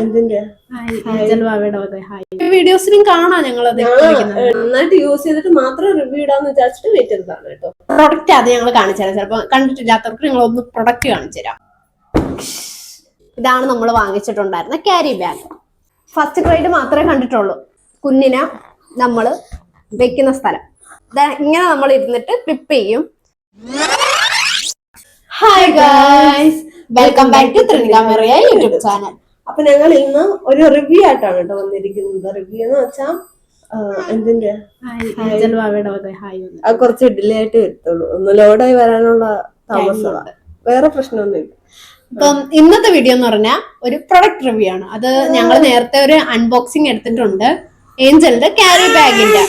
എന്തിന്റെ? വീഡിയോസിലും കാണാം ഞങ്ങൾ നന്നായിട്ട് യൂസ് ചെയ്തിട്ട് മാത്രം റിവ്യൂ ഇടാന്ന് വിചാരിച്ചിട്ട് വെയിറ്റ് ചെയ്തതാണ് കേട്ടോ. പ്രൊഡക്റ്റ് അത് ഞങ്ങൾ കാണിച്ചു തരാം. ചിലപ്പോൾ കണ്ടിട്ടില്ലാത്തവർക്ക് ഞങ്ങൾ ഒന്ന് പ്രൊഡക്റ്റ് കാണിച്ചു തരാം. ഇതാണ് നമ്മൾ വാങ്ങിച്ചിട്ടുണ്ടായിരുന്ന ക്യാരി ബാഗ് ഫസ്റ്റ് ക്രൈഡ് മാത്രമേ കണ്ടിട്ടുള്ളൂ. കുഞ്ഞിനെ നമ്മൾ വെക്കുന്ന സ്ഥലം. ഇങ്ങനെ നമ്മൾ ഇരുന്നിട്ട് ക്ലിപ്പ് ചെയ്യും. Hi guys welcome back to ത്രിനികാമറിയ YouTube channel അപ്പൊ ഞങ്ങൾ ഇന്ന് ഒരു റിവ്യൂ ആയിട്ടാണ് കേട്ടോ വന്നിരിക്കുന്നത്. റിവ്യൂ എന്ന് വെച്ചാൽ എന്തിന്റെ? കുറച്ച് ഡിലേ ആയിട്ട് വരത്തുള്ളൂ ഒന്ന് ലോഡായി വരാനുള്ള താമസമാണ് വേറെ പ്രശ്നമൊന്നുമില്ല. അപ്പം ഇന്നത്തെ വീഡിയോ എന്ന് പറഞ്ഞാൽ ഒരു പ്രൊഡക്റ്റ് റിവ്യൂ ആണ്. അത് ഞങ്ങൾ നേരത്തെ ഒരു അൺബോക്സിങ് എടുത്തിട്ടുണ്ട്. ഏഞ്ചലിന്റെ ക്യാരി ബാഗിന്റെ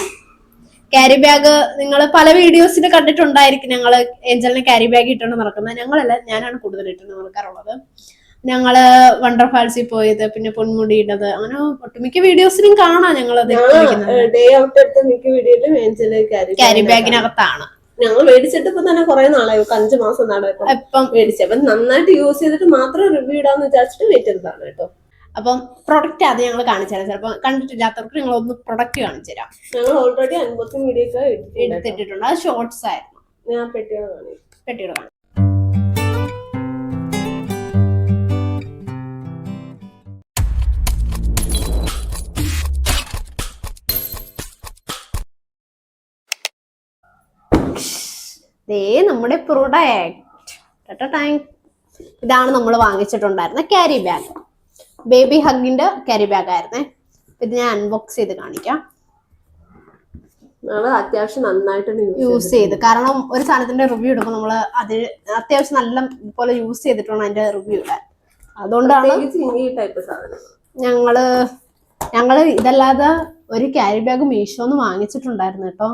ക്യാരി ബാഗ് നിങ്ങൾ പല വീഡിയോസിൽ കണ്ടിട്ടുണ്ടായിരിക്കും ഞങ്ങൾ ഏഞ്ചലിന് ക്യാരി ബാഗ് ഇട്ടുകൊണ്ട് നടക്കുന്നത്. ഞങ്ങളല്ല ഞാനാണ് കൂടുതൽ ഇട്ടുകൊണ്ട് നടക്കാറുള്ളത്. ഞങ്ങൾ വണ്ടർ ഫാൾസിൽ പോയത് പിന്നെ പൊന്മുടി ഇടത്. അങ്ങനെ ഒട്ടുമിക്ക വീഡിയോസിലും കാണാം ഞങ്ങളത് ഡേ ഔട്ട് എടുത്ത മിക്ക വീഡിയോയിലും ഏഞ്ചൽ ക്യാരി ബാഗിനകത്താണ് ഞങ്ങൾ മേടിച്ചിട്ട് ഇപ്പൊ തന്നെ കുറെ നാളായി അഞ്ചു മാസം നടക്കും ഇപ്പം മേടിച്ചു. അപ്പം നന്നായിട്ട് യൂസ് ചെയ്തിട്ട് മാത്രം റിവ്യൂ ഇടാന്ന് വിചാരിച്ചിട്ട് വെയിറ്റ് ചെയ്തതാണ് കേട്ടോ. അപ്പം പ്രൊഡക്റ്റ് അത് ഞങ്ങൾ കാണിച്ചു തരാം. ചിലപ്പോൾ കണ്ടിട്ടില്ലാത്തവർക്ക് ഞങ്ങൾ ഒന്ന് പ്രൊഡക്റ്റ് കാണിച്ചു തരാം. ഞങ്ങൾ ഓൾറെഡി അൻപത്തി വീഡിയോ എടുത്തിട്ടുണ്ട്. അത് ഷോർട്സ് ആയിരുന്നു. ഞാൻ കാണിക്കുന്നത് പെട്ടിയുടെ ദേ നമ്മുടെ പ്രൊഡക്റ്റ്. ഇതാണ് നമ്മൾ വാങ്ങിച്ചിട്ടുണ്ടായിരുന്ന ക്യാരി ബാഗ് ബേബി ഹഗിന്റെ ക്യാരി ബാഗ് ആയിരുന്നേ. ഇത് ഞാൻ അൺബോക്സ് ചെയ്ത് കാണിക്കാം. അത്യാവശ്യം നന്നായിട്ട് യൂസ് ചെയ്ത്. കാരണം ഒരു സാധനത്തിന്റെ റിവ്യൂ ഇടുമ്പോൾ നമ്മൾ അത് അത്യാവശ്യം നല്ല പോലെ യൂസ് ചെയ്തിട്ടാണ് അതിന്റെ റിവ്യൂ ഇടാൻ അതുകൊണ്ടാണ് ഞങ്ങൾ ഞങ്ങൾ ഇതല്ലാതെ ഒരു ക്യാരി ബാഗ് മീഷോന്ന് വാങ്ങിച്ചിട്ടുണ്ടായിരുന്നു കേട്ടോ.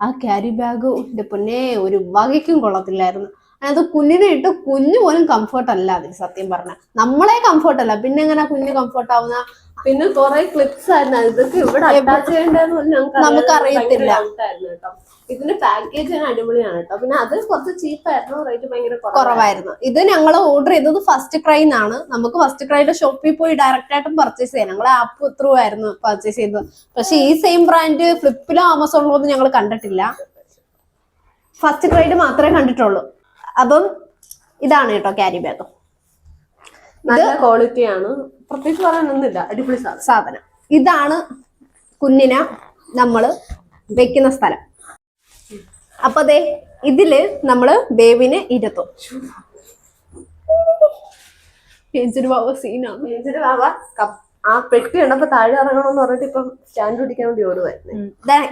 ആ ക്യാരി ബാഗ് എന്റെ പൊന്നെ ഒരു വകയ്ക്കും കൊള്ളത്തില്ലായിരുന്നു. അതിനകത്ത് കുഞ്ഞിനെ ഇട്ട് കുഞ്ഞു പോലും കംഫർട്ട് അല്ല അതിൽ സത്യം പറഞ്ഞ. നമ്മളെ കംഫർട്ട് അല്ല. പിന്നെ എങ്ങനെ കുഞ്ഞ് കംഫർട്ട് ആവുന്ന? പിന്നെ കുറെ ക്ലിപ്സ് ആയിരുന്നു. ഇതൊക്കെ ഇവിടെ അറ്റാച്ച് ചെയ്യേണ്ടതെന്ന് പോലും ഞങ്ങൾക്ക് നമുക്ക് അറിയാൻ അറിയത്തില്ല. ഭയങ്കര doubt ആയിരുന്നു കേട്ടോ. ഇതിന്റെ പാക്കേജ് അടിപൊളിയാണ് കേട്ടോ. പിന്നെ അത് കുറച്ച് ചീപ്പായിരുന്നു റേറ്റ് ഭയങ്കര കുറവായിരുന്നു. കുറവായിരുന്നു. ഇത് ഞങ്ങൾ ഓർഡർ ചെയ്തത് ഫസ്റ്റ് ക്രൈ എന്നാണ് നമുക്ക് ഫസ്റ്റ് ക്രൈയുടെ ഷോപ്പിൽ പോയി ഡയറക്റ്റ് ആയിട്ടും പർച്ചേസ് ചെയ്യാം. ഞങ്ങൾ ആപ്പ് ത്രൂ ആയിരുന്നു പർച്ചേസ് ചെയ്തത്. പക്ഷെ ഈ സെയിം ബ്രാൻഡ് ഫ്ലിപ്പിലോ ആമസോണിലോ ഒന്നും ഞങ്ങൾ കണ്ടിട്ടില്ല. ഫസ്റ്റ് ക്രൈഡ് മാത്രമേ കണ്ടിട്ടുള്ളൂ. അപ്പം ഇതാണ് കേട്ടോ ക്യാരി ബാഗ് നല്ല ക്വാളിറ്റി ആണ്. പ്രത്യേകിച്ച് പറയാനൊന്നുമില്ല അടിപൊളി സാധനം. ഇതാണ് കുഞ്ഞിനെ നമ്മൾ വെക്കുന്ന സ്ഥലം. അപ്പൊ അതെ ഇതിൽ നമ്മൾ ബേബിനെ ഇരുത്തും. ആ പെട്ടി കണ്ടപ്പോ താഴെ ഇറങ്ങണമെന്ന് പറഞ്ഞിട്ട് ഇപ്പം സ്റ്റാൻഡ് പിടിക്കാൻ വേണ്ടി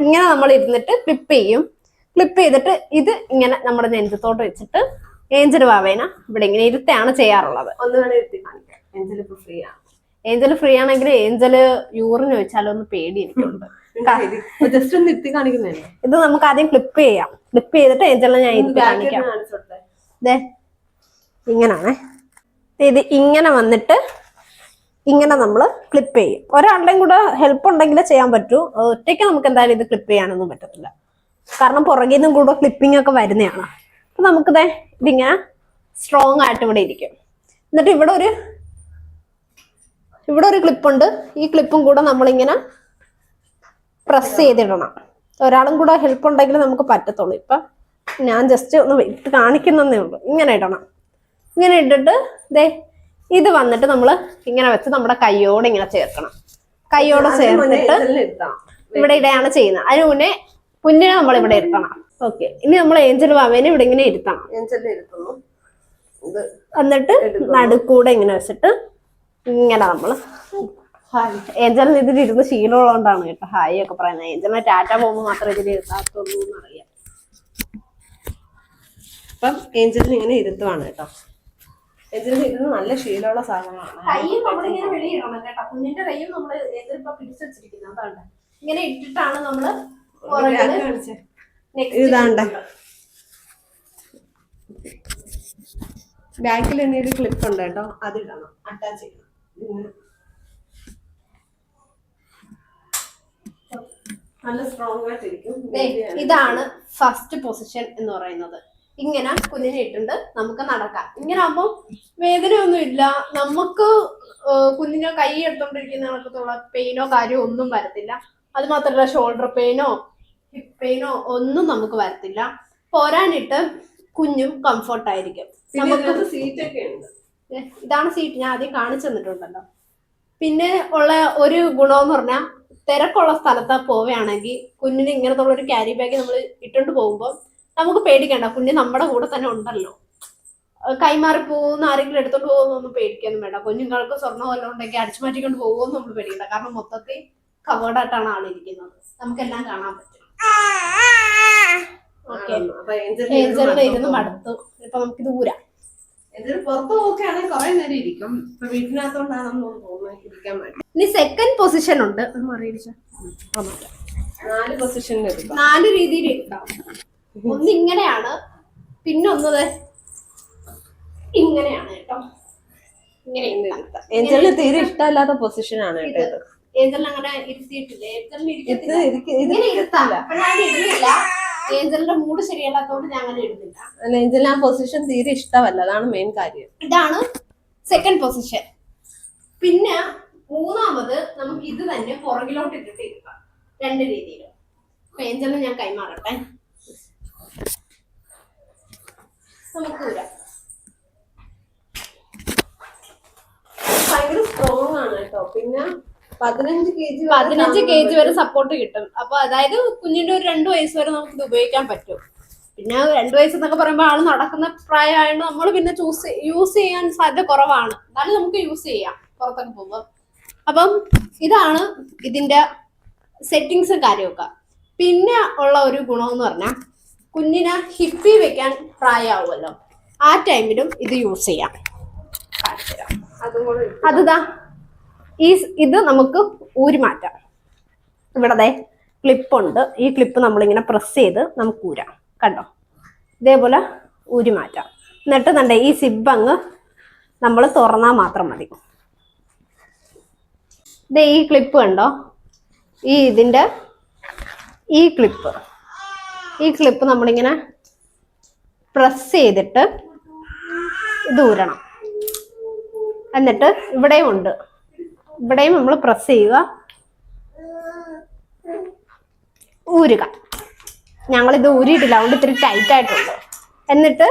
ഇങ്ങനെ നമ്മൾ ഇരുന്നിട്ട് ക്ലിപ്പ് ചെയ്യും. ക്ലിപ്പ് ചെയ്തിട്ട് ഇത് ഇങ്ങനെ നമ്മുടെ നെഞ്ചത്തോട്ട് വെച്ചിട്ട് ഏഞ്ചൽ വാവേന ഇവിടെ ഇങ്ങനെ ഇരുത്തെയാണ് ചെയ്യാറുള്ളത്. ഒന്ന് വേണേ ഇരുത്തി കാണിക്കാം. ഏഞ്ചൽ ഇപ്പൊ ഫ്രീ ആണ്. ഏഞ്ചൽ ഫ്രീ ആണെങ്കിൽ ഏഞ്ചൽ യൂറിന് വെച്ചാലോ ഒന്ന് പേടി എനിക്കുണ്ട്. ജസ്റ്റ് ഒന്ന് ഇരുത്തി കാണിക്കുന്നതല്ലേ? ഇത് നമുക്ക് ആദ്യം ക്ലിപ്പ് ചെയ്യാം. ക്ലിപ്പ് ചെയ്തിട്ട് ഏഞ്ചലിനെ ഞാൻ ഇരുത്തി കാണിക്കാം. ഇങ്ങനാണേ. ഇത് ഇങ്ങനെ വന്നിട്ട് ഇങ്ങനെ നമ്മൾ ക്ലിപ്പ് ചെയ്യും. ഒരാളുടെയും കൂടെ ഹെൽപ്പ് ഉണ്ടെങ്കിലേ ചെയ്യാൻ പറ്റൂ. ഒറ്റയ്ക്ക് നമുക്ക് എന്തായാലും ഇത് ക്ലിപ്പ് ചെയ്യാനൊന്നും പറ്റത്തില്ല. കാരണം പുറകിൽ നിന്നും കൂടെ ക്ലിപ്പിംഗ് ഒക്കെ വരുന്നതാണ്. അപ്പൊ നമുക്കിത് ഇതിങ്ങനെ സ്ട്രോങ് ആയിട്ട് ഇവിടെ ഇരിക്കും. എന്നിട്ട് ഇവിടെ ഒരു ഇവിടെ ഒരു ക്ലിപ്പുണ്ട് ഈ ക്ലിപ്പും കൂടെ നമ്മളിങ്ങനെ പ്രസ് ചെയ്തിടണം. ഒരാളും കൂടെ ഹെൽപ്പ് ഉണ്ടെങ്കിൽ നമുക്ക് പറ്റത്തുള്ളൂ. ഇപ്പൊ ഞാൻ ജസ്റ്റ് ഒന്ന് ഇട്ട് കാണിക്കുന്നതേ ഉള്ളൂ. ഇങ്ങനെ ഇടണം. ഇങ്ങനെ ഇട്ടിട്ട് ദേ ഇത് വന്നിട്ട് നമ്മൾ ഇങ്ങനെ വെച്ച് നമ്മുടെ കയ്യോടെ ഇങ്ങനെ ചേർക്കണം. കയ്യോടെ ചേർന്നിട്ട് ഇവിടെ ഇടയാണ് ചെയ്യുന്നത്. അതിന് മുന്നേ കുഞ്ഞിനെ നമ്മൾ ഇവിടെ ഇരുത്തണം. ഓക്കെ ഇനി നമ്മൾ ഏഞ്ചൽ വാവേനെ ഇവിടെ ഇങ്ങനെ ഇരുത്തണം. എഞ്ചിൽ ഇരുത്തുന്നു. ഇത് എന്നിട്ട്. നടുക്കൂടെ ഇങ്ങനെ വെച്ചിട്ട് ഇങ്ങനെ നമ്മൾ ഹായ് ഏഞ്ചലിന് ഇതിൽ ഇരുന്ന് ശീലമുള്ളതുകൊണ്ടാണ് കേട്ടോ. ഹായ് ഒക്കെ പറയുന്നത്. ഏഞ്ചലിനെ ടാറ്റ പോകുമ്പോൾ മാത്രമേ ഇതിൽ ഇരുത്താത്തുള്ളൂ എന്നറിയാം. അപ്പം ഏഞ്ചലിന് ഇങ്ങനെ ഇരുത്തുവാണ് കേട്ടോ. ഏഞ്ചലിന് ഇരുന്ന് നല്ല ശീലമുള്ള സാധനമാണ്. കൈയും നമ്മളിങ്ങനെ വെളിയിടണം കേട്ടോ. കുഞ്ഞിന്റെ കൈയും നമ്മൾ ഏതിലിപ്പോ പിടിച്ചു വെച്ചിരിക്കുന്നത് അതാണ് ഇങ്ങനെ ഇട്ടിട്ടാണ് നമ്മൾ ഇതാണ്ട. ബാക്കിൽ തന്നെ ഒരു ക്ലിപ്പ് ഉണ്ട് കേട്ടോ. ഇടണം. അറ്റാച്ച് ചെയ്യണം. നല്ല സ്ട്രോങ് ആയിട്ടിരിക്കും. ഇതാണ് ഫസ്റ്റ് പൊസിഷൻ എന്ന് പറയുന്നത്. ഇങ്ങനെ കുഞ്ഞിനെ ഇട്ടുണ്ട് നമുക്ക് നടക്കാം. ഇങ്ങനെ ആകുമ്പോൾ വേദനയൊന്നും ഇല്ല. നമുക്ക് കുഞ്ഞിനെ കൈ എടുത്തോണ്ടിരിക്കുന്ന പെയിനോ കാര്യമോ ഒന്നും വരത്തില്ല. അത് മാത്രമല്ല ഷോൾഡർ പെയിനോ ഹിപ്പ് പെയിനോ ഒന്നും നമുക്ക് വരത്തില്ല. പോരാനിട്ട് കുഞ്ഞും കംഫർട്ട് ആയിരിക്കും. നമുക്ക് സീറ്റ് ഒക്കെ ഉണ്ട്. ഇതാണ് സീറ്റ് ഞാൻ ആദ്യം കാണിച്ചു തന്നിട്ടുണ്ടല്ലോ. പിന്നെ ഉള്ള ഒരു ഗുണമെന്ന് പറഞ്ഞാൽ തിരക്കുള്ള സ്ഥലത്ത് പോവുകയാണെങ്കിൽ കുഞ്ഞിന് ഇങ്ങനത്തെ ഉള്ള ഒരു ക്യാരി ബാഗ് നമ്മൾ ഇട്ടുകൊണ്ട് പോകുമ്പോൾ നമുക്ക് പേടിക്കണ്ട. കുഞ്ഞ് നമ്മുടെ കൂടെ തന്നെ ഉണ്ടല്ലോ. കൈമാറി പോകുന്ന ആരെങ്കിലും എടുത്തോണ്ട് പോകുന്നൊന്നും പേടിക്കൊന്നും വേണ്ട. കുഞ്ഞുങ്ങൾക്ക് സ്വർണം വല്ലതും ഉണ്ടെങ്കിൽ അടിച്ചു മാറ്റിക്കൊണ്ട് പോകുമെന്ന് നമ്മൾ പേടിക്കണ്ട. കാരണം മൊത്തത്തിൽ കവേർഡായിട്ടാണ് ആളിരിക്കുന്നത്. നമുക്കെല്ലാം കാണാൻ പറ്റും. ഏഞ്ചലിന്റെ ഇരുന്ന് മടുത്തു. ഇപ്പൊ നമുക്ക് പുറത്ത് കുറെ നേരം ഇരിക്കും. ഇപ്പൊ വീട്ടിനകത്തോണ്ടാണെന്ന് തോന്നുന്നു ഇരിക്കാൻ ഇനി സെക്കൻഡ് പൊസിഷൻ ഉണ്ട്. നാല് പൊസിഷൻ നാല് രീതിയിൽ ഉണ്ടാവും ഒന്ന് ഇങ്ങനെയാണ്. പിന്നെ ഒന്നത് ഇങ്ങനെയാണ് കേട്ടോ. ഇങ്ങനെ. ഏഞ്ചലിന് തീരെ ഇഷ്ടമല്ലാത്ത പൊസിഷനാണ് കേട്ടോ ഇത്. ഇത്. ഏഞ്ചലിന് അങ്ങനെ ഇരുത്തിയിട്ടില്ല? ഏഞ്ചലിന് ഏഞ്ചലിന്റെ മൂഡ് ശരിയല്ലാത്തതുകൊണ്ട് ഞാൻ അങ്ങനെ ഇടുന്നില്ല അല്ല ഏഞ്ചലിന് ആ പൊസിഷൻ തീരെ ഇഷ്ടമല്ല. അതാണ് മെയിൻ കാര്യം. ഇതാണ് സെക്കൻഡ് പൊസിഷൻ പിന്നെ മൂന്നാമത് നമുക്ക് ഇത് തന്നെ പുറകിലോട്ട് ഇട്ടിട്ട് ഇരിക്കാം രണ്ട് രീതിയിലും. ഏഞ്ചലിന് ഞാൻ കൈമാറട്ടെ? നമുക്ക് ഭയങ്കര സ്ട്രോങ് ആണ് കേട്ടോ. പിന്നെ പതിനഞ്ച് കെ ജി വരെ സപ്പോർട്ട് കിട്ടും. അപ്പൊ അതായത് കുഞ്ഞിന്റെ ഒരു രണ്ടു വയസ്സ് വരെ നമുക്ക് ഇത് ഉപയോഗിക്കാൻ പറ്റും. പിന്നെ രണ്ടു വയസ്സ് എന്നൊക്കെ പറയുമ്പോൾ ആൾ നടക്കുന്ന പ്രായമായതുകൊണ്ട് നമ്മൾ പിന്നെ ചൂസ് യൂസ് ചെയ്യാൻ സാധ്യത കുറവാണ്. എന്നാലും നമുക്ക് യൂസ് ചെയ്യാം. പുറത്തൊക്കെ പോകുമ്പോൾ അപ്പം ഇതാണ് ഇതിന്റെ സെറ്റിങ്സും കാര്യമൊക്കെ പിന്നെ ഉള്ള ഒരു ഗുണമെന്ന് പറഞ്ഞാൽ കുഞ്ഞിനെ ഹിപ്പി വെക്കാൻ പ്രായമാവുമല്ലോ ആ ടൈമിലും ഇത് യൂസ് ചെയ്യാം. അതും അതുതാ ഈ ഇത് നമുക്ക് ഊരി മാറ്റാം. ഇവിടെ ക്ലിപ്പുണ്ട്. ഈ ക്ലിപ്പ് നമ്മളിങ്ങനെ പ്രസ് ചെയ്ത് നമുക്ക് ഊരാം. കണ്ടോ? ഇതേപോലെ ഊരി മാറ്റാം. എന്നിട്ട് നണ്ടേ ഈ സിബ് അങ്ങ് നമ്മൾ തുറന്നാൽ മാത്രം മതി. ദേ ഈ ക്ലിപ്പ് കണ്ടോ? ഈ ഇതിന്റെ ഈ ക്ലിപ്പ്. ഈ ക്ലിപ്പ് നമ്മളിങ്ങനെ പ്രസ് ചെയ്തിട്ട് ഇത് ഊരണം. എന്നിട്ട് ഇവിടെയും ഉണ്ട്. ഇവിടെയും നമ്മൾ പ്രസ് ചെയ്യുക. ഊരുക. ഞങ്ങളിത് ഊരിയിട്ടില്ല. അതുകൊണ്ട് ഇത്തിരി ടൈറ്റ് ആയിട്ടുണ്ട്. എന്നിട്ട്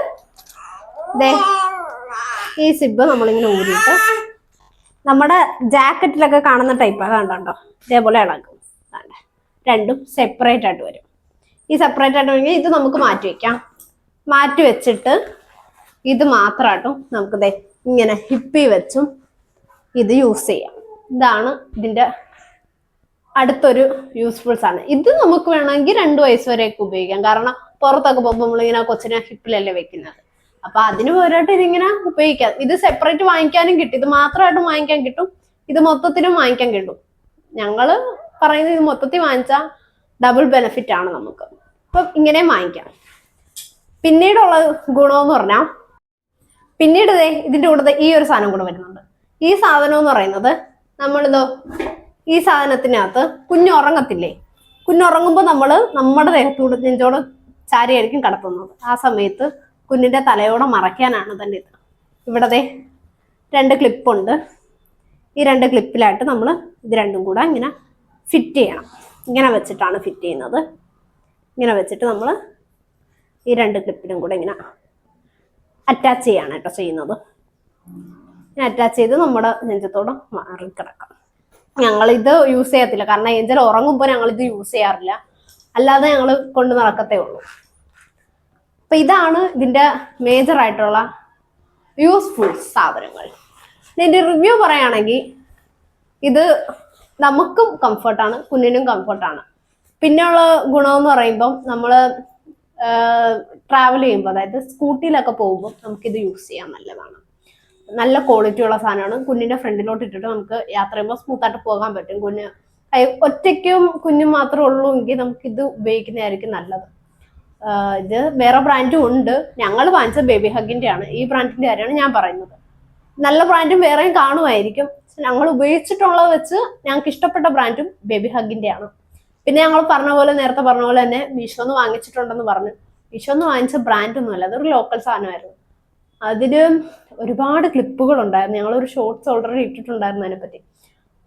ദേ ഈ സിബ് നമ്മളിങ്ങനെ ഊരിയിട്ട് നമ്മുടെ ജാക്കറ്റിലൊക്കെ കാണുന്ന ടൈപ്പ് കണ്ടോ ഇതേപോലെ ഇളകും. രണ്ടും സെപ്പറേറ്റ് ആയിട്ട് വരും. ഈ സെപ്പറേറ്റ് ആയിട്ട് വരുമെങ്കിൽ ഇത് നമുക്ക് മാറ്റി വെക്കാം. മാറ്റി വെച്ചിട്ട് ഇത് മാത്രമായിട്ടും നമുക്ക് ഇങ്ങനെ ഹിപ്പി വെച്ചും ഇത് യൂസ് ചെയ്യാം. ഇതാണ് ഇതിന്റെ അടുത്തൊരു യൂസ്ഫുൾ സാധനം. ഇത് നമുക്ക് വേണമെങ്കിൽ രണ്ട് വയസ്സ് വരെയൊക്കെ ഉപയോഗിക്കാം. കാരണം പുറത്തൊക്കെ പോകുമ്പോൾ നമ്മളിങ്ങനെ കൊച്ചിനെ ഹിപ്പിലല്ലേ വെക്കുന്നത്. അപ്പൊ അതിന് പോരായിട്ട് ഇതിങ്ങനെ ഉപയോഗിക്കാം. ഇത് സെപ്പറേറ്റ് വാങ്ങിക്കാനും കിട്ടും. ഇത് മാത്രമായിട്ടും വാങ്ങിക്കാൻ കിട്ടും. ഇത് മൊത്തത്തിലും വാങ്ങിക്കാൻ കിട്ടും. ഞങ്ങൾ പറയുന്നത് ഇത് മൊത്തത്തിൽ വാങ്ങിച്ചാൽ ഡബിൾ ബെനിഫിറ്റ് ആണ് നമുക്ക്. അപ്പൊ ഇങ്ങനെ വാങ്ങിക്കാം. പിന്നീടുള്ള ഗുണമെന്ന് പറഞ്ഞാൽ പിന്നീട് ഇതിന്റെ കൂടെ ഈ ഒരു സാധനം കൂടെ വരുന്നുണ്ട്. ഈ സാധനം എന്ന് പറയുന്നത് നമ്മളിതോ ഈ സാധനത്തിനകത്ത് കുഞ്ഞുറങ്ങത്തില്ലേ? കുഞ്ഞുറങ്ങുമ്പോൾ നമ്മൾ നമ്മുടെ ദേഹത്തൂടെ നെഞ്ചോട് ചാരിയായിരിക്കും കടത്തുന്നത്. ആ സമയത്ത് കുഞ്ഞിന്റെ തലയോടെ മറയ്ക്കാനാണ് തന്നെ ഇത്. ഇവിടെ ദേ രണ്ട് ക്ലിപ്പുണ്ട്. ഈ രണ്ട് ക്ലിപ്പിലായിട്ട് നമ്മൾ ഇത് രണ്ടും കൂടെ ഇങ്ങനെ ഫിറ്റ് ചെയ്യണം. ഇങ്ങനെ വെച്ചിട്ടാണ് ഫിറ്റ് ചെയ്യുന്നത്. ഇങ്ങനെ വെച്ചിട്ട് നമ്മൾ ഈ രണ്ട് ക്ലിപ്പിനും കൂടെ ഇങ്ങനെ അറ്റാച്ച് ചെയ്യാണ് കേട്ടോ ചെയ്യുന്നത്. അറ്റാച്ച് ചെയ്ത് നമ്മുടെ നെഞ്ചത്തോട് മാറി കിടക്കാം ഞങ്ങളിത് യൂസ് ചെയ്യത്തില്ല. കാരണം ഏഞ്ചൽ ഉറങ്ങുമ്പോൾ ഞങ്ങളിത് യൂസ് ചെയ്യാറില്ല. അല്ലാതെ ഞങ്ങൾ കൊണ്ട് നടക്കത്തേ ഉള്ളൂ. അപ്പൊ ഇതാണ് ഇതിന്റെ മേജർ ആയിട്ടുള്ള യൂസ്ഫുൾ സാധനങ്ങൾ. ഇതിന്റെ റിവ്യൂ പറയുകയാണെങ്കിൽ ഇത് നമുക്കും കംഫർട്ടാണ് കുഞ്ഞിനും കംഫർട്ടാണ് പിന്നെയുള്ള ഗുണമെന്ന് പറയുമ്പം നമ്മൾ ട്രാവൽ ചെയ്യുമ്പോൾ അതായത് സ്കൂട്ടിയിലൊക്കെ പോകുമ്പോൾ നമുക്കിത് യൂസ് ചെയ്യാൻ നല്ലതാണ്. നല്ല ക്വാളിറ്റി ഉള്ള സാധനമാണ്. കുഞ്ഞിന്റെ ഫ്രണ്ടിലോട്ട് ഇട്ടിട്ട് നമുക്ക് യാത്ര ചെയ്യുമ്പോൾ സ്മൂത്തായിട്ട് പോകാൻ പറ്റും. കുഞ്ഞ് ഒറ്റയ്ക്കും കുഞ്ഞും മാത്രമേ ഉള്ളൂ എങ്കിൽ നമുക്ക് ഇത് ഉപയോഗിക്കുന്നതായിരിക്കും നല്ലത്. ഇത് വേറെ ബ്രാൻഡും ഉണ്ട്. ഞങ്ങൾ വാങ്ങിച്ചത് ബേബി ഹഗിന്റെ ആണ്. ഈ ബ്രാൻഡിന്റെ കാര്യമാണ് ഞാൻ പറയുന്നത്. നല്ല ബ്രാൻഡും വേറെയും കാണുമായിരിക്കും. ഞങ്ങൾ ഉപയോഗിച്ചിട്ടുള്ളത് വെച്ച് ഞങ്ങൾക്ക് ഇഷ്ടപ്പെട്ട ബ്രാൻഡും ബേബി ഹഗിന്റെ ആണ്. പിന്നെ ഞങ്ങൾ പറഞ്ഞ പോലെ നേരത്തെ പറഞ്ഞ പോലെ തന്നെ മീഷോന്ന് വാങ്ങിച്ചിട്ടുണ്ടെന്ന് പറഞ്ഞു. മീഷോന്ന് വാങ്ങിച്ച ബ്രാൻഡ് ഒന്നുമല്ല. അതൊരു ലോക്കൽ സാധനമായിരുന്നു. അതിൽ ഒരുപാട് ക്ലിപ്പുകൾ ഉണ്ടായിരുന്നു. ഞങ്ങളൊരു ഷോർട്സ് ഓൾറെഡി ഇട്ടിട്ടുണ്ടായിരുന്നു അതിനെപ്പറ്റി.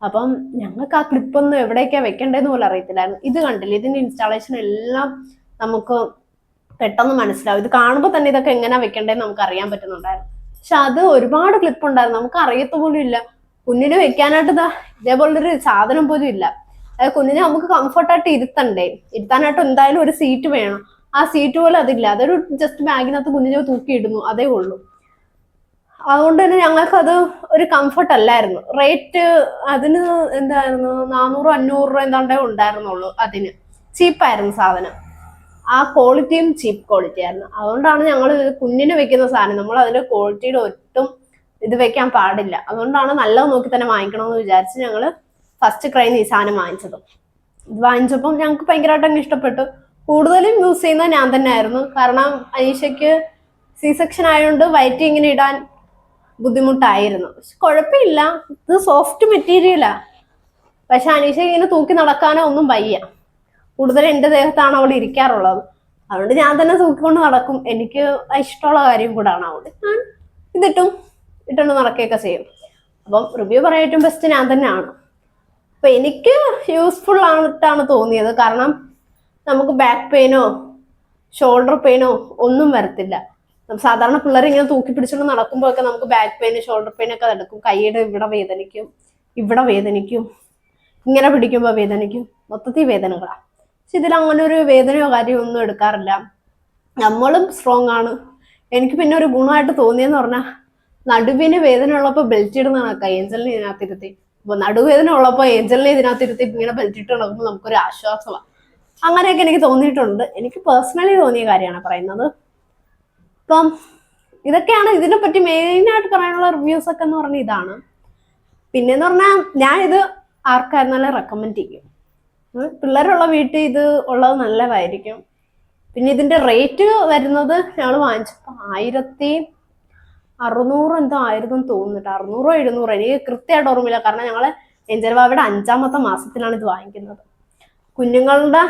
അപ്പം ഞങ്ങൾക്ക് ആ ക്ലിപ്പൊന്നും എവിടേക്കാ വെക്കേണ്ടതെന്ന് പോലും അറിയത്തില്ലായിരുന്നു. ഇത് കണ്ടില്ലേ? ഇതിന്റെ ഇൻസ്റ്റാളേഷൻ എല്ലാം നമുക്ക് പെട്ടെന്ന് മനസ്സിലാവും. ഇത് കാണുമ്പോൾ തന്നെ ഇതൊക്കെ എങ്ങനെയാ വെക്കേണ്ടതെന്ന് നമുക്ക് അറിയാൻ പറ്റുന്നുണ്ടായിരുന്നു. പക്ഷെ അത് ഒരുപാട് ക്ലിപ്പ് ഉണ്ടായിരുന്നു. നമുക്ക് അറിയത്ത പോലും ഇല്ല. കുഞ്ഞിന് വെക്കാനായിട്ട് ഇതാ ഇതേപോലൊരു സാധനം പോലും ഇല്ല. കുഞ്ഞിനെ നമുക്ക് കംഫർട്ടായിട്ട് ഇരുത്തണ്ടേ? ഇരുത്താനായിട്ട് എന്തായാലും ഒരു സീറ്റ് വേണം. ആ സീറ്റ് പോലും അതില്ല. അതൊരു ജസ്റ്റ് ബാഗിനകത്ത് കുഞ്ഞിനെ തൂക്കിയിടുന്നു. അതേ ഉള്ളൂ. അതുകൊണ്ട് തന്നെ ഞങ്ങൾക്കത് ഒരു കംഫർട്ട് അല്ലായിരുന്നു. റേറ്റ് അതിന് എന്തായിരുന്നു? നാനൂറ് അഞ്ഞൂറ് രൂപ എന്താണ്ടേ ഉണ്ടായിരുന്നുള്ളൂ അതിന്. ചീപ്പായിരുന്നു സാധനം. ആ ക്വാളിറ്റിയും ചീപ്പ് ക്വാളിറ്റി ആയിരുന്നു. അതുകൊണ്ടാണ് ഞങ്ങൾ കുഞ്ഞിന് വെക്കുന്ന സാധനം. നമ്മൾ അതിന്റെ ക്വാളിറ്റിയുടെ ഒട്ടും ഇത് വെക്കാൻ പാടില്ല. അതുകൊണ്ടാണ് നല്ലത് നോക്കി തന്നെ വാങ്ങിക്കണമെന്ന് വിചാരിച്ച് ഞങ്ങൾ ഫസ്റ്റ് ക്രൈന്ന് ഈ സാധനം വാങ്ങിച്ചത്. ഇത് വാങ്ങിച്ചപ്പം ഞങ്ങൾക്ക് ഭയങ്കരമായിട്ട് അങ്ങ് ഇഷ്ടപ്പെട്ടു. കൂടുതലും യൂസ് ചെയ്യുന്നത് ഞാൻ തന്നെ ആയിരുന്നു കാരണം അനീഷയ്ക്ക് സി സെക്ഷൻ ആയതുകൊണ്ട് വയറ്റി ഇങ്ങനെ ഇടാൻ ബുദ്ധിമുട്ടായിരുന്നു. പക്ഷെ കുഴപ്പമില്ല ഇത് സോഫ്റ്റ് മെറ്റീരിയലാ പക്ഷെ അനീഷ ഇങ്ങനെ തൂക്കി നടക്കാനോ ഒന്നും വയ്യ. കൂടുതൽ എന്റെ ദേഹത്താണ് അവൾ ഇരിക്കാറുള്ളത്. അതുകൊണ്ട് ഞാൻ തന്നെ തൂക്കിക്കൊണ്ട് നടക്കും. എനിക്ക് ഇഷ്ടമുള്ള കാര്യം കൂടാണ് അതുകൊണ്ട് ഞാൻ ഇതിട്ടും ഇട്ടുകൊണ്ട് നടക്കുകയൊക്കെ ചെയ്യും. അപ്പം റിവ്യൂ പറയാൻ ഏറ്റവും ബെസ്റ്റ് ഞാൻ തന്നെയാണ്. അപ്പൊ എനിക്ക് യൂസ്ഫുൾ ആയിട്ടാണ് തോന്നിയത്. കാരണം നമുക്ക് ബാക്ക് പെയിനോ ഷോൾഡർ പെയിനോ ഒന്നും വരത്തില്ല. സാധാരണ പിള്ളേർ ഇങ്ങനെ തൂക്കി പിടിച്ചുകൊണ്ട് നടക്കുമ്പോഴൊക്കെ നമുക്ക് ബാക്ക് പെയിൻ ഷോൾഡർ പെയിൻ ഒക്കെ നടക്കും കൈയുടെ ഇവിടെ വേദനിക്കും ഇവിടെ വേദനിക്കും ഇങ്ങനെ പിടിക്കുമ്പോൾ വേദനിക്കും. മൊത്തത്തിൽ വേദനകളാണ് പക്ഷെ ഇതിൽ അങ്ങനെ ഒരു വേദനയോ കാര്യമോ ഒന്നും എടുക്കാറില്ല. നമ്മളും സ്ട്രോങ് ആണ്. എനിക്ക് പിന്നെ ഒരു ഗുണമായിട്ട് തോന്നിയെന്ന് പറഞ്ഞാൽ നടുവിന് വേദന ഉള്ളപ്പോൾ ബെൽറ്റ് ഇടുന്നതാണ് ഏഞ്ചലിനെ ഇതിനകത്തിരുത്തി. അപ്പോൾ അപ്പൊ നടുവേദന ഉള്ളപ്പോൾ ഏഞ്ചലിനെ ഇതിനകത്തിരുത്തി ഇങ്ങനെ ബെൽറ്റ് ഇട്ട് നടക്കുമ്പോൾ നമുക്കൊരു ആശ്വാസമാണ് അങ്ങനെയൊക്കെ എനിക്ക് തോന്നിയിട്ടുണ്ട്. എനിക്ക് പേഴ്സണലി തോന്നിയ കാര്യമാണ് പറയുന്നത്. ഇപ്പം ഇതൊക്കെയാണ് ഇതിനെ പറ്റി മെയിനായിട്ട് പറയാനുള്ള റിവ്യൂസ് ഒക്കെ എന്ന് പറഞ്ഞാൽ ഇതാണ്. പിന്നെ എന്ന് പറഞ്ഞാൽ ഞാൻ ഇത് ആർക്കായിരുന്നാലും റെക്കമെൻഡ് ചെയ്യും. പിള്ളേരുള്ള വീട്ടിൽ ഇത് ഉള്ളത് നല്ലതായിരിക്കും. പിന്നെ ഇതിന്റെ റേറ്റ് വരുന്നത് ഞങ്ങൾ വാങ്ങിച്ചപ്പോൾ ആയിരത്തി അറുന്നൂറ് എന്തോ ആയിരുന്നു തോന്നുന്നുണ്ട് അറുന്നൂറോ എഴുന്നൂറോ. എനിക്ക് കൃത്യമായിട്ട് ഓർമ്മയില്ല. കാരണം ഞങ്ങൾ ബാബയുടെ അഞ്ചാമത്തെ മാസത്തിലാണ് ഇത് വാങ്ങിക്കുന്നത്. കുഞ്ഞുങ്ങളുടെ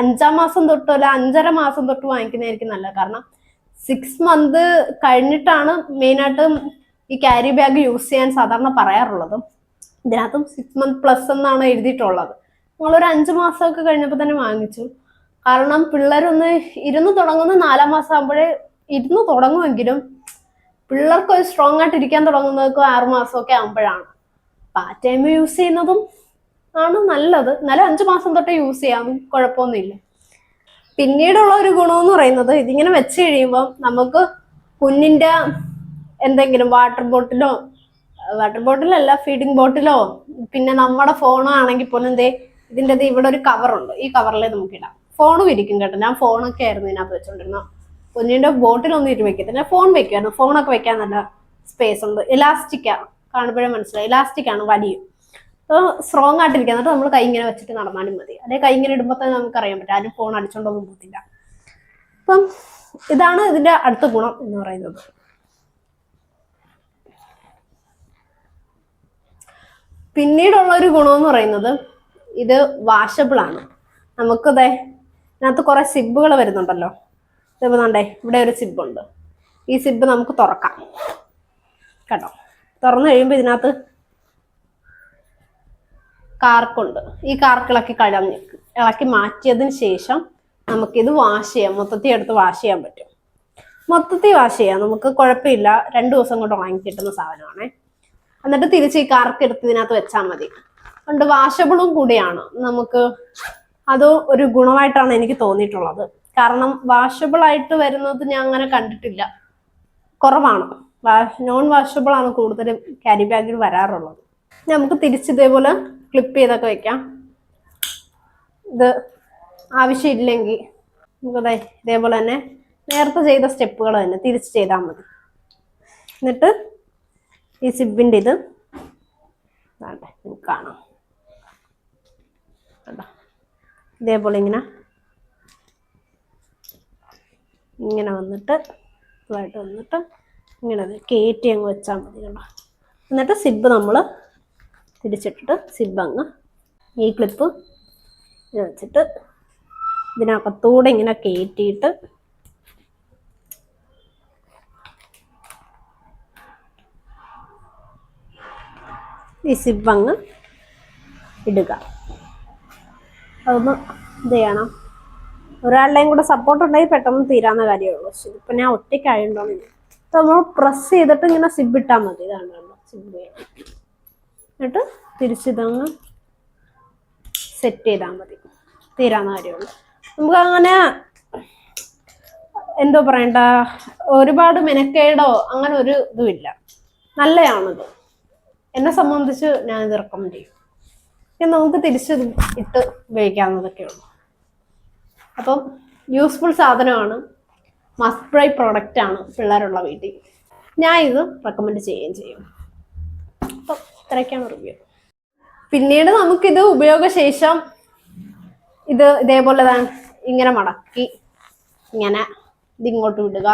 അഞ്ചാം മാസം തൊട്ടോ അല്ല അഞ്ചര മാസം തൊട്ട് വാങ്ങിക്കുന്നതായിരിക്കും നല്ലത്. കാരണം സിക്സ് മന്ത് കഴിഞ്ഞിട്ടാണ് മെയിനായിട്ട് ഈ ക്യാരി ബാഗ് യൂസ് ചെയ്യാൻ സാധാരണ പറയാറുള്ളത്. ഇതിനകത്തും സിക്സ് മന്ത് പ്ലസ് എന്നാണ് എഴുതിയിട്ടുള്ളത്. നമ്മളൊരു അഞ്ച് മാസമൊക്കെ കഴിഞ്ഞപ്പോൾ തന്നെ വാങ്ങിച്ചു. കാരണം പിള്ളേരൊന്ന് ഇരുന്ന് തുടങ്ങുന്ന നാലാം മാസം ആകുമ്പോഴേ ഇരുന്ന് തുടങ്ങുമെങ്കിലും പിള്ളേർക്ക് സ്ട്രോങ് ആയിട്ട് ഇരിക്കാൻ തുടങ്ങുന്നതൊക്കെ ആറുമാസമൊക്കെ ആകുമ്പോഴാണ്. അപ്പം ആ ടൈം യൂസ് ചെയ്യുന്നതും ആണ് നല്ലത്. എന്നാലും അഞ്ചു മാസം തൊട്ട് യൂസ് ചെയ്യാം. കുഴപ്പമൊന്നുമില്ല. പിന്നീടുള്ള ഒരു ഗുണമെന്ന് പറയുന്നത് ഇതിങ്ങനെ വെച്ച് കഴിയുമ്പോൾ നമുക്ക് കുഞ്ഞിന്റെ എന്തെങ്കിലും വാട്ടർ ബോട്ടിലോ വാട്ടർ ബോട്ടിലല്ല ഫീഡിങ് ബോട്ടിലോ പിന്നെ നമ്മുടെ ഫോണോ ആണെങ്കിൽ പോലും എന്തേ ഇതിന്റെ ഇവിടെ ഒരു കവറുണ്ട് ഈ കവറിലേ നമുക്ക് ഇടാം. ഫോണും ഇരിക്കും കേട്ടോ. ഞാൻ ഫോണൊക്കെ ആയിരുന്നു ഇതിനകത്ത് വെച്ചോണ്ടിരുന്നത് കുഞ്ഞിന്റെ ബോട്ടിലൊന്നും ഇട്ട് വെക്കത്തില്ല. ഫോൺ വെക്കുമായിരുന്നു ഫോണൊക്കെ വെക്കാൻ നല്ല സ്പേസ് ഉണ്ട്. ഇലാസ്റ്റിക്കാണ് കാണുമ്പോഴേ മനസ്സിലായി. ഇലാസ്റ്റിക്കാണ് വലിയ. സ്ട്രോങ് ആയിട്ടിരിക്കുക. എന്നിട്ട് നമ്മൾ കൈ ഇങ്ങനെ വെച്ചിട്ട് നടന്നാലും മതി. അതേ കൈ ഇങ്ങനെ ഇടുമ്പോൾ തന്നെ നമുക്ക് അറിയാൻ പറ്റും. ആരും ഫോൺ അടിച്ചോണ്ടൊന്നും പോകത്തില്ല. അപ്പം ഇതാണ് ഇതിന്റെ അടുത്ത ഗുണം എന്ന് പറയുന്നത്. പിന്നീടുള്ള ഒരു ഗുണം എന്ന് പറയുന്നത് ഇത് വാഷബിൾ ആണ്. നമുക്കതേ ഇതിനകത്ത് കുറെ സിബുകൾ വരുന്നുണ്ടല്ലോ. ഇതിപ്പോ കണ്ടേ ഇവിടെ ഒരു സിബ് ഉണ്ട്. ഈ സിബ് നമുക്ക് തുറക്കാം. കേട്ടോ? തുറന്നു കഴിയുമ്പോൾ ഇതിനകത്ത് കാർക്കുണ്ട്. ഈ കാർക്കിളക്കി കഴഞ്ഞ് ഇളക്കി മാറ്റിയതിന് ശേഷം നമുക്കിത് വാഷ് ചെയ്യാം. മൊത്തത്തിൽ എടുത്ത് വാഷ് ചെയ്യാൻ പറ്റും. മൊത്തത്തിൽ വാഷ് ചെയ്യാം. നമുക്ക് കുഴപ്പമില്ല. രണ്ട് ദിവസം കൊണ്ട് ഉണങ്ങി കിട്ടുന്ന സാധനമാണേ. എന്നിട്ട് തിരിച്ച് ഈ കാർക്ക് എടുത്ത് ഇതിനകത്ത് വെച്ചാൽ മതി. അതുകൊണ്ട് വാഷബിളും കൂടിയാണ്. നമുക്ക് അത് ഒരു ഗുണമായിട്ടാണ് എനിക്ക് തോന്നിയിട്ടുള്ളത്. കാരണം വാഷബിൾ ആയിട്ട് വരുന്നത് ഞാൻ അങ്ങനെ കണ്ടിട്ടില്ല. കുറവാണ്. നോൺ വാഷബിൾ ആണ് കൂടുതലും ക്യാരി ബാഗിൽ വരാറുള്ളത്. നമുക്ക് തിരിച്ച് ഇതേപോലെ ക്ലിപ്പ് ചെയ്തൊക്കെ വെക്കാം. ഇത് ആവശ്യമില്ലെങ്കിൽ നമുക്കതെ ഇതേപോലെ തന്നെ നേരത്തെ ചെയ്ത സ്റ്റെപ്പുകൾ തന്നെ തിരിച്ച് ചെയ്താൽ മതി. എന്നിട്ട് ഈ സിബിന്റെ ഇത് വേണ്ടേ നിങ്ങൾക്ക് കാണാം. കണ്ടോ? ഇതേപോലെ ഇങ്ങനെ ഇങ്ങനെ വന്നിട്ട് ഇതുമായിട്ട് വന്നിട്ട് ഇങ്ങനെ കയറ്റി അങ്ങ് വെച്ചാൽ മതി കേട്ടോ എന്നിട്ട് സിബ് നമ്മൾ തിരിച്ചിട്ടിട്ട് സിബങ്ങ് ഈ ക്ലിപ്പ് വെച്ചിട്ട് ഇതിനകത്തൂടെ ഇങ്ങനെ കയറ്റിയിട്ട് ഈ സിബങ്ങ് ഇടുക. അതൊന്ന് ഇത് ചെയ്യണം. ഒരാളുടെയും കൂടെ സപ്പോർട്ട് ഉണ്ടെങ്കിൽ പെട്ടെന്ന് തീരാന്ന കാര്യമുള്ളൂ ഉള്ളൂ ഇപ്പം ഞാൻ ഒറ്റയ്ക്കായതുകൊണ്ടാണ് നമ്മൾ പ്രസ് ചെയ്തിട്ട് ഇങ്ങനെ സിബ് ഇട്ടാൽ മതി. ഇതാണ് സിബ് ചെയ്യണം. എന്നിട്ട് തിരിച്ചിതങ്ങ് സെറ്റ് ചെയ്താൽ മതി. തീരാവുന്ന കാര്യമുള്ളൂ. നമുക്ക് അങ്ങനെ എന്തോ പറയണ്ട ഒരുപാട് മെനക്കേടോ അങ്ങനെ ഒരു ഇതുമില്ല. നല്ലതാണിത് എന്നെ സംബന്ധിച്ച് ഞാൻ ഇത് റെക്കമെൻഡ് ചെയ്യും. പിന്നെ നമുക്ക് തിരിച്ച് ഇട്ട് ഉപയോഗിക്കാവുന്നതൊക്കെ ഉള്ളൂ. അപ്പം യൂസ്ഫുൾ സാധനമാണ്. മസ്റ്റ് ബൈ പ്രോഡക്റ്റ് ആണ് പിള്ളേരുള്ള വീട്ടിൽ. ഞാൻ ഇത് റെക്കമെൻഡ് ചെയ്യുകയും ചെയ്യും. അപ്പം ഇത്രയൊക്കെയാണ് റിവ്യൂ പിന്നീട് നമുക്കിത് ഉപയോഗശേഷം ഇത് ഇതേപോലെതാണ്. ഇങ്ങനെ മടക്കി ഇങ്ങനെ ഇതിങ്ങോട്ട് വിടുക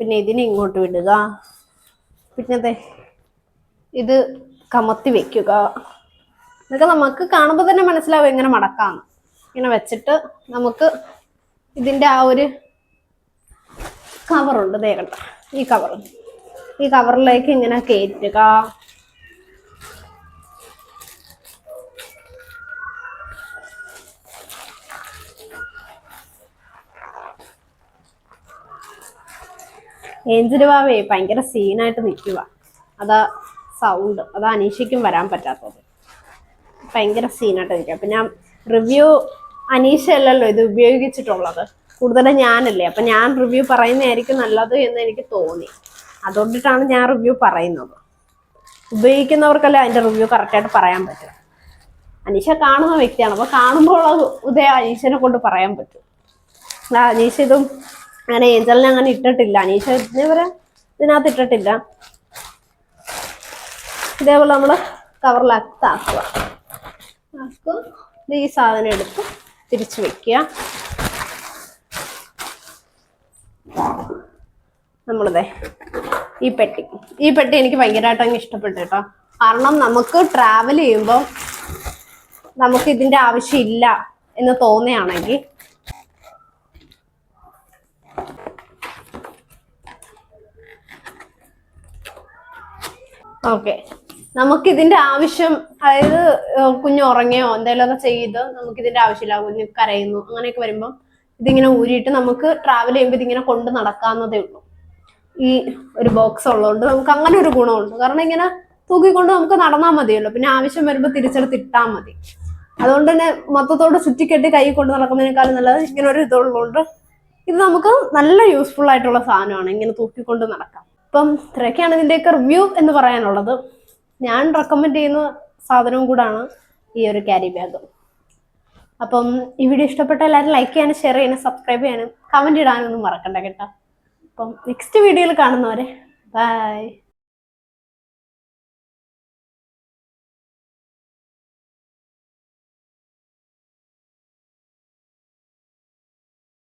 പിന്നെ ഇതിനെ ഇങ്ങോട്ട് വിടുക പിന്നെ ദേ ഇത് കമത്തി വെക്കുക. ഇതൊക്കെ നമുക്ക് കാണുമ്പോൾ തന്നെ മനസ്സിലാവും ഇങ്ങനെ മടക്കാന്ന്. ഇങ്ങനെ വെച്ചിട്ട് നമുക്ക് ഇതിന്റെ ആ ഒരു കവറുണ്ട് ദേ ഈ കവർ ഈ കവറിലേക്ക് ഇങ്ങനെ കയറ്റുക ഏഞ്ചൽ ബാവേ ഭയങ്കര സീനായിട്ട് നിൽക്കുക അതാ സൗണ്ട് അതാ അനീഷയ്ക്കും വരാൻ പറ്റാത്തത്. ഭയങ്കര സീനായിട്ട് നിൽക്കുക ഞാൻ റിവ്യൂ അനീഷ അല്ലല്ലോ ഇത് ഉപയോഗിച്ചിട്ടുള്ളത്. കൂടുതലും ഞാനല്ലേ. അപ്പം ഞാൻ റിവ്യൂ പറയുന്നതായിരിക്കും നല്ലത് എന്ന് എനിക്ക് തോന്നി. അതുകൊണ്ടിട്ടാണ് ഞാൻ റിവ്യൂ പറയുന്നത്. ഉപയോഗിക്കുന്നവർക്കല്ലേ അതിന്റെ റിവ്യൂ കറക്റ്റായിട്ട് പറയാൻ പറ്റും. അനീഷ കാണുന്ന വ്യക്തിയാണ്. അപ്പോൾ കാണുമ്പോൾ ഉദയ അനീഷനെ കൊണ്ട് പറയാൻ പറ്റും. അനീഷ ഇതും അങ്ങനെ ഏഞ്ചലിനെ അങ്ങനെ ഇട്ടിട്ടില്ല. അനീഷ ഇവരെ ഇതിനകത്ത് ഇട്ടിട്ടില്ല. ഇതേപോലെ നമ്മൾ കവറിലാക്കി ആക്കുക ഈ സാധനം എടുത്ത് തിരിച്ചു വെക്കുക. നമ്മളിതേ ഈ പെട്ടി. ഈ പെട്ടി എനിക്ക് ഭയങ്കരമായിട്ട് അങ്ങ് ഇഷ്ടപ്പെട്ടു കേട്ടോ. കാരണം നമുക്ക് ട്രാവൽ ചെയ്യുമ്പോൾ നമുക്ക് ഇതിന്റെ ആവശ്യമില്ല എന്ന് തോന്നുകയാണെങ്കിൽ ഓക്കെ. നമുക്ക് ഇതിന്റെ ആവശ്യം അതായത് കുഞ്ഞു ഉറങ്ങിയോ എന്തെങ്കിലുമൊക്കെ ചെയ്ത് നമുക്ക് ഇതിന്റെ ആവശ്യമില്ല. കുഞ്ഞ് കരയുന്നു അങ്ങനെയൊക്കെ വരുമ്പം ഇതിങ്ങനെ ഊരിയിട്ട് നമുക്ക് ട്രാവൽ ചെയ്യുമ്പോൾ ഇതിങ്ങനെ കൊണ്ട് നടക്കാവുന്നതേ ഉള്ളൂ. ഈ ഒരു ബോക്സ് ഉള്ളതുകൊണ്ട് നമുക്ക് അങ്ങനെ ഒരു ഗുണമുണ്ട്. കാരണം ഇങ്ങനെ തൂക്കിക്കൊണ്ട് നമുക്ക് നടന്നാൽ മതിയല്ലോ. പിന്നെ ആവശ്യം വരുമ്പോൾ തിരിച്ചെടുത്ത് ഇട്ടാൽ മതി. അതുകൊണ്ട് തന്നെ മൊത്തത്തോട് ചുറ്റിക്കെട്ടി കൈ കൊണ്ട് നടക്കുന്നതിനേക്കാളും നല്ലത് ഇങ്ങനെ ഒരു ഇതുള്ളതുകൊണ്ട് ഇത് നമുക്ക് നല്ല യൂസ്ഫുൾ ആയിട്ടുള്ള സാധനമാണ് ഇങ്ങനെ തൂക്കിക്കൊണ്ട് നടക്കാം അപ്പം ഇത്രയൊക്കെയാണ് ഇതിന്റെയൊക്കെ റിവ്യൂ എന്ന് പറയാനുള്ളത്. ഞാൻ റെക്കമെൻഡ് ചെയ്യുന്ന സാധനവും കൂടാണ് ഈ ഒരു ക്യാരി ബാഗ് അപ്പം ഈ വീഡിയോ ഇഷ്ടപ്പെട്ട എല്ലാവരും ലൈക്ക് ചെയ്യാനും ഷെയർ ചെയ്യാനും സബ്സ്ക്രൈബ് ചെയ്യാനും കമന്റ് ഇടാനൊന്നും മറക്കണ്ട കേട്ടോ. അപ്പം നെക്സ്റ്റ് വീഡിയോയിൽ കാണുന്നവരെ ബൈ